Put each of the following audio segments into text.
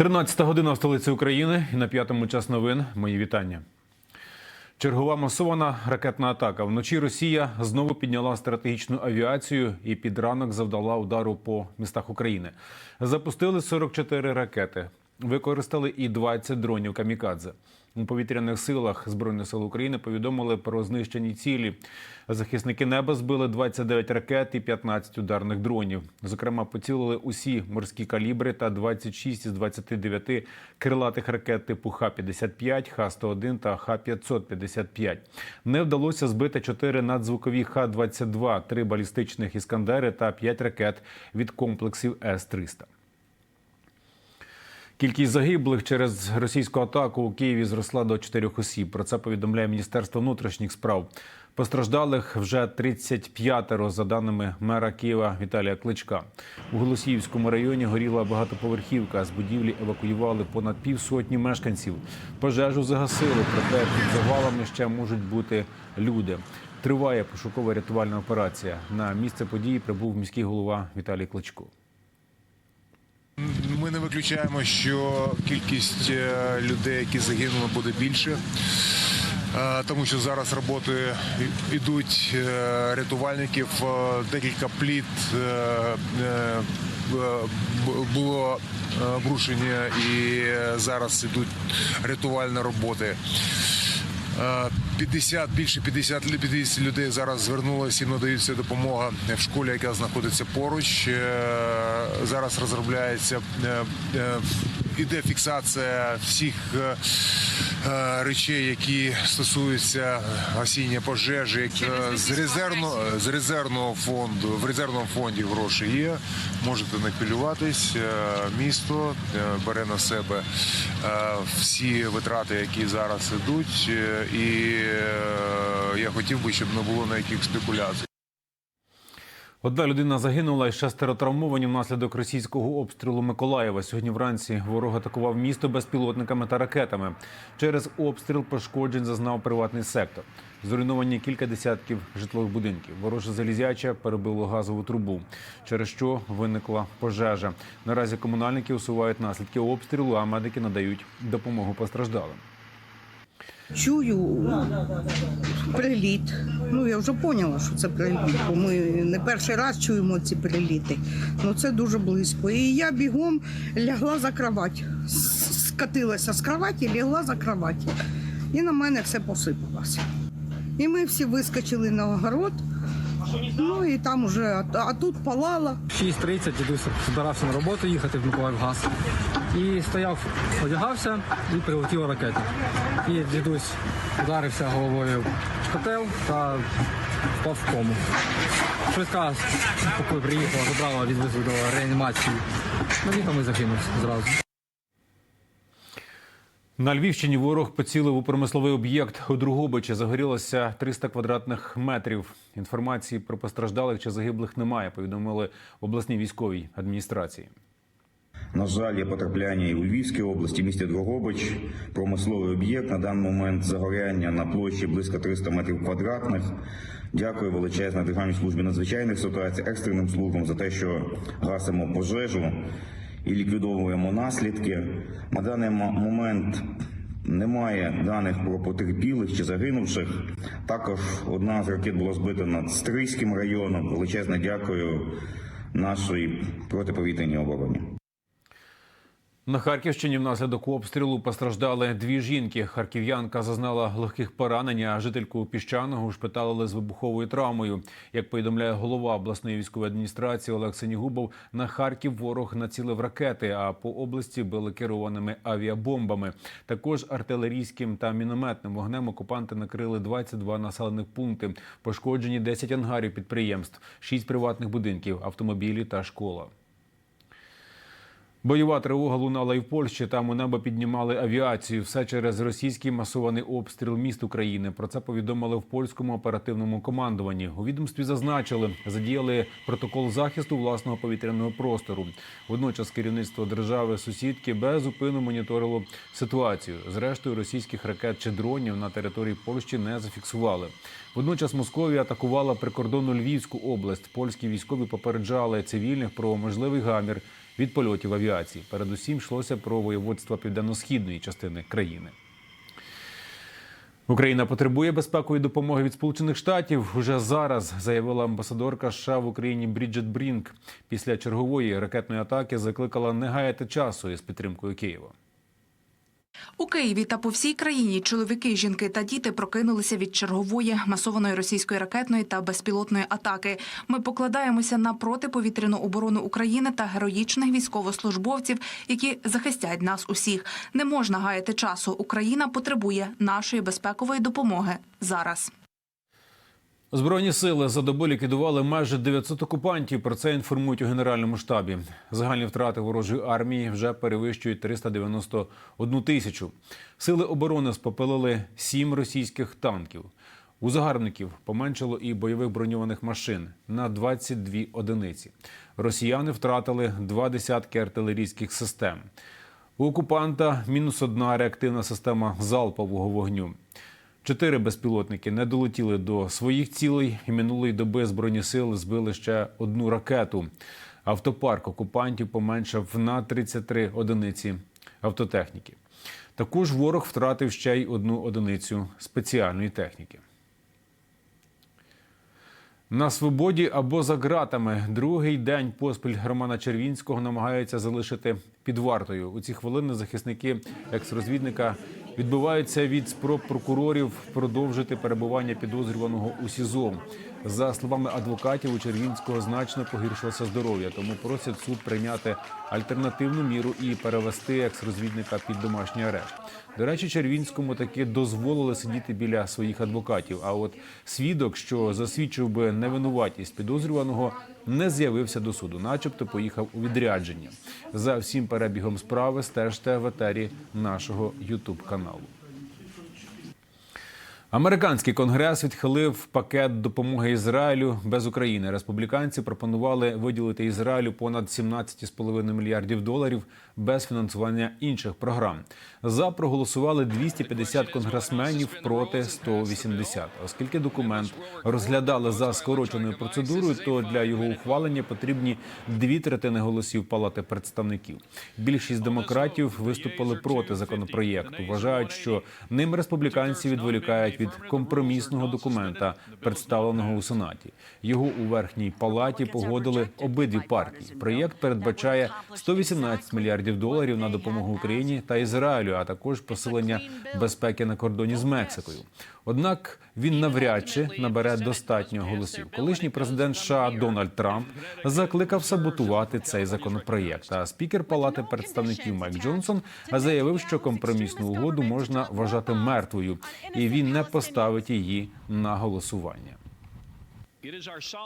13 година в столиці України і на п'ятому час новин. Мої вітання. Чергова масована ракетна атака. Вночі Росія знову підняла стратегічну авіацію і під ранок завдала удару по містах України. Запустили 44 ракети, використали і 20 дронів камікадзе. У повітряних силах збройних сил України повідомили про знищені цілі. Захисники неба збили 29 ракет і 15 ударних дронів. Зокрема, поцілили усі морські калібри та 26 із 29 крилатих ракет типу Х-55, Х-101 та Х-555. Не вдалося збити 4 надзвукові Х-22, 3 балістичних іскандери та 5 ракет від комплексів С-300. Кількість загиблих через російську атаку у Києві зросла до 4 осіб. Про це повідомляє Міністерство внутрішніх справ. Постраждалих вже 35 за даними мера Києва Віталія Кличка. У Голосіївському районі горіла багатоповерхівка. З будівлі евакуювали понад півсотні мешканців. Пожежу загасили, проте під завалами ще можуть бути люди. Триває пошукова рятувальна операція. На місце події прибув міський голова Віталій Кличко. Виключаємо, що кількість е, людей, які загинули, буде більше. Е, Тому що зараз роботи йдуть е, рятувальників. Декілька пліт було обрушення і зараз йдуть рятувальні роботи. Е, 50, більше 50, лю- 50 людей зараз звернулося, їм надається допомога в школі, яка знаходиться поруч. Е, Зараз розробляється, е, е, іде фіксація всіх е, е, речей, які стосуються гасіння пожежі. Е, З резервного, з резервного фонду, в резервному фонді гроші є. Можете. Е, Місто бере на себе всі витрати, які зараз ідуть. І я хотів би, щоб не було ніяких спекуляцій. Одна людина загинула і шестеро травмовані внаслідок російського обстрілу Миколаєва. Сьогодні вранці ворог атакував місто безпілотниками та ракетами. Через обстріл пошкоджень зазнав приватний сектор. Зруйновані кілька десятків житлових будинків. Вороже залізяча перебило газову трубу, через що виникла пожежа. Наразі комунальники усувають наслідки обстрілу, а медики надають допомогу постраждалим. Чую приліт. Ну я вже поняла, що це приліт, бо ми не перший раз чуємо ці приліти. Ну це дуже близько. І я бігом лягла за кровать. Скатилася з кроваті, лягла за кроваті. І на мене все посипалося. І ми всі вискочили на огород. Ну і там уже, а, тут палало. 6.30 дідусь збирався на роботу їхати в Миколаївгаз. І стояв, одягався і прилетіла ракета. І дідусь ударився головою в котел та впав в кому. Швидка, поки приїхала, забрала, відвезли до реанімації. Ну там і загинув зразу. На Львівщині ворог поцілив у промисловий об'єкт у Другобичі. Загорілося 300 квадратних метрів. Інформації про постраждалих чи загиблих немає. Повідомили в обласній військовій адміністрації. На жаль, є потрапляння і у Львівській області, місті Дрогобич, промисловий об'єкт на даний момент загоряння на площі близько 300 метрів квадратних. Дякую величезно Державній службі надзвичайних ситуацій, екстреним службам за те, що гасимо пожежу і ліквідовуємо наслідки. На даний момент немає даних про потерпілих чи загинувших. Також одна з ракет була збита над Стрийським районом. Величезне дякую нашій протиповітряній обороні. На Харківщині внаслідок обстрілу постраждали дві жінки. Харків'янка зазнала легких поранень, а жительку піщаного ушпиталили з вибуховою травмою. Як повідомляє голова обласної військової адміністрації Олег Сенігубов, на Харків ворог націлив ракети, а по області били керованими авіабомбами. Також артилерійським та мінометним вогнем окупанти накрили 22 населених пункти. Пошкоджені 10 ангарів підприємств, 6 приватних будинків, автомобілі та школа. Бойова тривога лунала і в Польщі. Там у небо піднімали авіацію. Все через російський масований обстріл міст України. Про це повідомили в польському оперативному командуванні. У відомстві зазначили, задіяли протокол захисту власного повітряного простору. Водночас керівництво держави сусідки без зупину моніторило ситуацію. Зрештою, російських ракет чи дронів на території Польщі не зафіксували. Водночас Московія атакувала прикордонну Львівську область. Польські військові попереджали цивільних про можливий гамір від польотів авіації. Передусім йшлося про воєводство південно-східної частини країни. Україна потребує безпекової допомоги від Сполучених Штатів. Уже зараз заявила амбасадорка США в Україні Бріджит Брінк. Після чергової ракетної атаки закликала не гаяти часу із підтримкою Києва. У Києві та по всій країні чоловіки, жінки та діти прокинулися від чергової масованої російської ракетної та безпілотної атаки. Ми покладаємося на протиповітряну оборону України та героїчних військовослужбовців, які захистять нас усіх. Не можна гаяти часу. Україна потребує нашої безпекової допомоги зараз. Збройні сили за добу ліквідували майже 900 окупантів. Про це інформують у генеральному штабі. Загальні втрати ворожої армії вже перевищують 391 тисячу. Сили оборони спопилили сім російських танків. У загарбників поменшало і бойових броньованих машин на 22 одиниці. Росіяни втратили два десятки артилерійських систем. У окупанта мінус одна реактивна система залпового вогню. Чотири безпілотники не долетіли до своїх цілей і минулої доби збройні сили збили ще одну ракету. Автопарк окупантів поменшав на 33 одиниці автотехніки. Також ворог втратив ще й одну одиницю спеціальної техніки. На свободі або за ґратами другий день поспіль Романа Червінського намагаються залишити під вартою. У ці хвилини захисники екс-розвідника відбиваються від спроб прокурорів продовжити перебування підозрюваного у СІЗО. За словами адвокатів, у Червінського значно погіршилося здоров'я, тому просять суд прийняти альтернативну міру і перевести екс-розвідника під домашній арешт. До речі, Червінському таки дозволили сидіти біля своїх адвокатів. А от свідок, що засвідчив би невинуватість підозрюваного, не з'явився до суду, начебто поїхав у відрядження. За всім перебігом справи стежте в етері нашого Ютуб каналу. Американський конгрес відхилив пакет допомоги Ізраїлю без України. Республіканці пропонували виділити Ізраїлю понад 17,5 мільярдів доларів без фінансування інших програм. За проголосували 250 конгресменів проти 180. Оскільки документ розглядали за скороченою процедурою, то для його ухвалення потрібні дві третини голосів Палати представників. Більшість демократів виступили проти законопроєкту. Вважають, що ним республіканці відволікають від компромісного документа, представленого у сенаті. Його у верхній палаті погодили обидві партії. Проєкт передбачає 118 мільярдів доларів на допомогу Україні та Ізраїлю, а також посилення безпеки на кордоні з Мексикою. Однак він навряд чи набере достатньо голосів. Колишній президент США Дональд Трамп закликав саботувати цей законопроєкт. А спікер Палати представників Майк Джонсон заявив, що компромісну угоду можна вважати мертвою, і він не поставить її на голосування.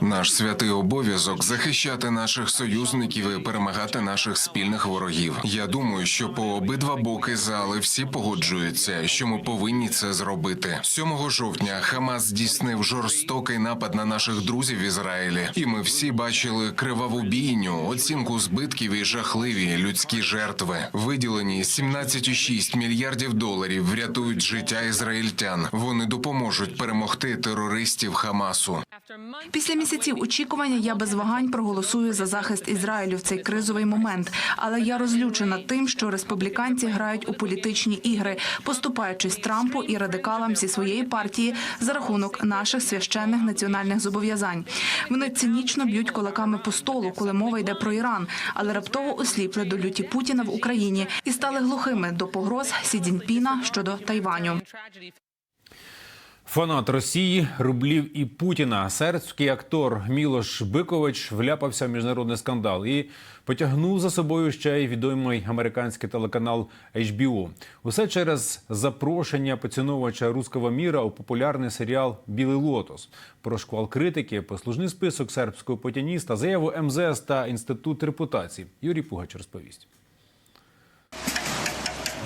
Наш святий обов'язок захищати наших союзників і перемагати наших спільних ворогів. Я думаю, що по обидва боки зали всі погоджуються, що ми повинні це зробити. 7 жовтня Хамас здійснив жорстокий напад на наших друзів в Ізраїлі, і ми всі бачили криваву бійню, оцінку збитків і жахливі людські жертви. Виділені 17,6 мільярдів доларів врятують життя ізраїльтян. Вони допоможуть перемогти терористів Хамасу. Після місяців очікування я без вагань проголосую за захист Ізраїлю в цей кризовий момент. Але я розлючена тим, що республіканці грають у політичні ігри, поступаючись Трампу і радикалам зі своєї партії за рахунок наших священних національних зобов'язань. Вони цинічно б'ють кулаками по столу, коли мова йде про Іран, але раптово осліпли до люті Путіна в Україні і стали глухими до погроз Сі Цзіньпіна щодо Тайваню. Фанат Росії, рублів і Путіна. Сербський актор Мілош Бикович вляпався в міжнародний скандал і потягнув за собою ще й відомий американський телеканал HBO. Усе через запрошення поціновувача руського міра у популярний серіал Білий лотос. Про шквал критики, послужний список сербського путініста, заяву МЗС та інститут репутації. Юрій Пугач розповість.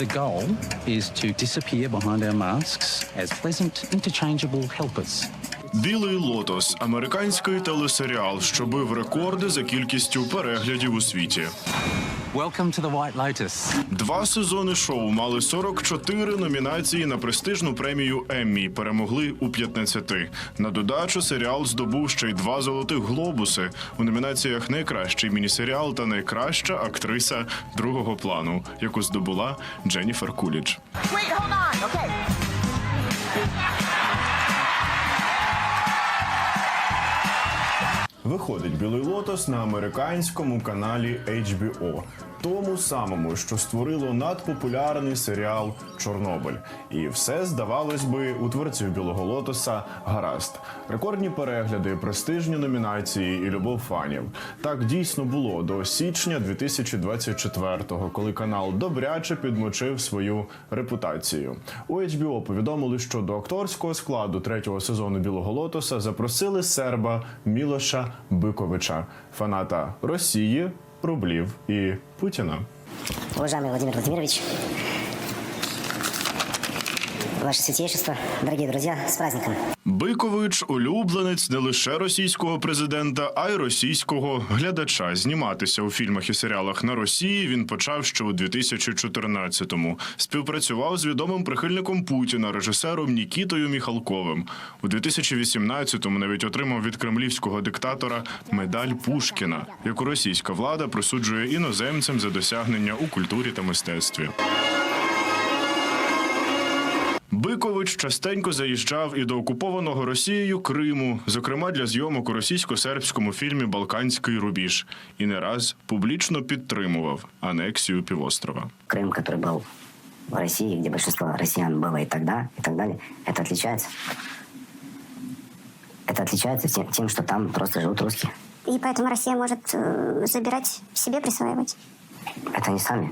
The goal is to disappear behind our masks as pleasant, interchangeable helpers. Білий лотос американський телесеріал, що бив рекорди за кількістю переглядів у світі. Welcome to the White Lotus. Два сезони шоу мали 44 номінації на престижну премію Еммі. Перемогли у 15. На додачу серіал здобув ще й два золотих глобуси у номінаціях Найкращий мінісеріал та найкраща актриса другого плану, яку здобула Дженніфер Кулідж. Wait, hold on. Okay. Виходить білий лотос на американському каналі HBO, тому самому, що створило надпопулярний серіал Чорнобиль. І все здавалось би у творців білого лотоса гаразд. Рекордні перегляди, престижні номінації і любов фанів. Так дійсно було до січня 2024-го, коли канал добряче підмочив свою репутацію. У HBO повідомили, що до акторського складу третього сезону білого лотоса запросили серба Мілоша Биковича, фаната Росії, рублів і Путіна. Уважаемый Владимир Владимирович, Ваше Святейшество, дорогие друзья, с праздником! Бикович улюбленець не лише російського президента, а й російського глядача. Зніматися у фільмах і серіалах на Росії він почав ще у 2014-му. Співпрацював з відомим прихильником Путіна, режисером Нікітою Міхалковим. У 2018-му навіть отримав від кремлівського диктатора медаль Пушкіна, яку російська влада присуджує іноземцям за досягнення у культурі та мистецтві. Бикович частенько заїжджав і до окупованого Росією Криму, зокрема для зйомок у російсько-сербському фільмі Балканський рубіж, і не раз публічно підтримував анексію півострова. Крым, который был в России, где большинство россиян было и тогда, и так далее, это отличается. Это отличается тем, тем что там просто живут русские. И поэтому Россия может э, забирать себе, присваивать. Это они сами,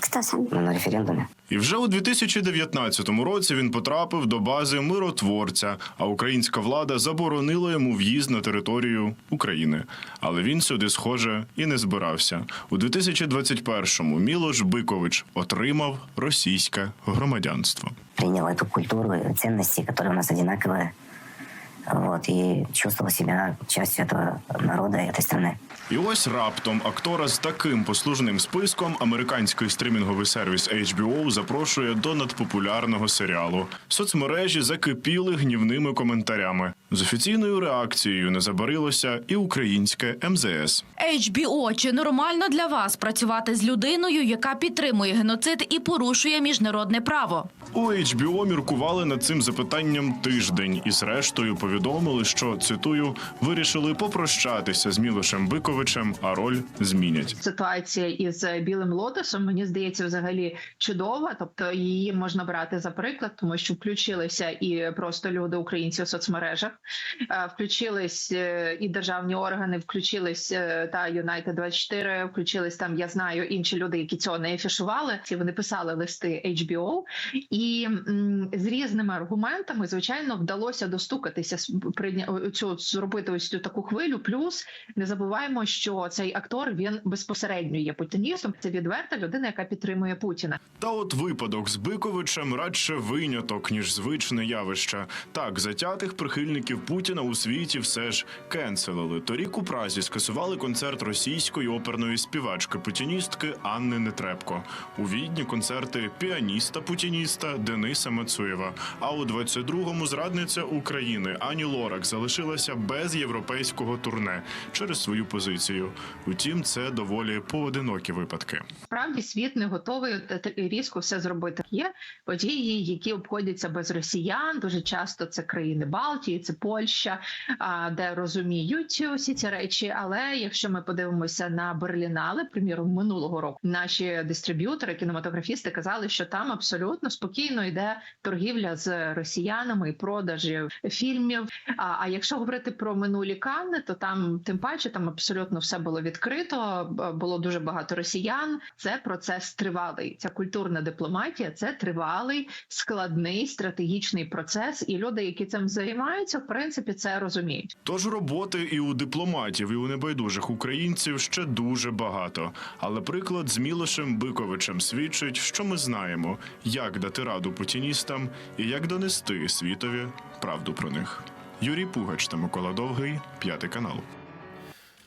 Кто сам? но на референдуме. І вже у 2019 році він потрапив до бази миротворця, а українська влада заборонила йому в'їзд на територію України. Але він сюди, схоже, і не збирався. У 2021-му Мілош Бикович отримав російське громадянство. Принял эту культуру, и ценности, которые у нас одинаковые. Вот, и чувствовал себя частью этого народа и этой страны. І ось раптом актора з таким послужним списком американський стрімінговий сервіс HBO запрошує до надпопулярного серіалу. Соцмережі закипіли гнівними коментарями. З офіційною реакцією не забарилося і українське МЗС. HBO, чи нормально для вас працювати з людиною, яка підтримує геноцид і порушує міжнародне право? У HBO міркували над цим запитанням тиждень і, зрештою, повідомили, що цитую вирішили попрощатися з Мілошем Биковичем, а роль змінять. ситуація із білим лотосом мені здається взагалі чудова. Тобто її можна брати за приклад, тому що включилися і просто люди українці у соцмережах, е, включились е, і державні органи, включились е, та United 24, включились там. Я знаю інші люди, які цього не афішували. Вони писали листи HBO, і з різними аргументами, звичайно, вдалося достукатися цю зробити ось цю таку хвилю. Плюс не забуваємо, що цей актор він безпосередньо є путіністом. Це відверта людина, яка підтримує Путіна. Та от випадок з Биковичем радше виняток, ніж звичне явище. Так, затятих прихильників Путіна у світі все ж кенселили. Торік у Празі скасували концерт російської оперної співачки путіністки Анни Нетребко. У Відні концерти піаніста путініста Дениса Мацуєва. А у 22-му зрадниця України Ані Лорак залишилася без європейського турне через свою позицію. Утім, це доволі поодинокі випадки. Справді світ не готовий різко все зробити. Є події, які обходяться без росіян. Дуже часто це країни Балтії, це Польща, де розуміють усі ці речі. Але якщо ми подивимося на Берлінали, приміром минулого року, наші дистриб'ютори, кінематографісти казали, що там абсолютно спокійно йде торгівля з росіянами і продажі фільмів. А, якщо говорити про минулі Канни, то там тим паче там абсолютно все було відкрито. Було дуже багато росіян. Це процес тривалий. Ця культурна дипломатія це тривалий, складний стратегічний процес. І люди, які цим займаються, принципі, це розуміють. Тож роботи і у дипломатів, і у небайдужих українців ще дуже багато. Але приклад з Мілошем Биковичем свідчить, що ми знаємо, як дати раду путіністам і як донести світові правду про них. Юрій Пугач та Микола Довгий, п'ятий канал.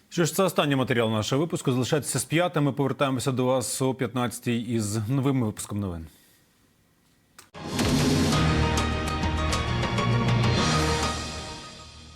Що ж, це останній матеріал нашого випуску. Залишайтеся з п'ятим. Ми повертаємося до вас о 15-й із новим випуском новин.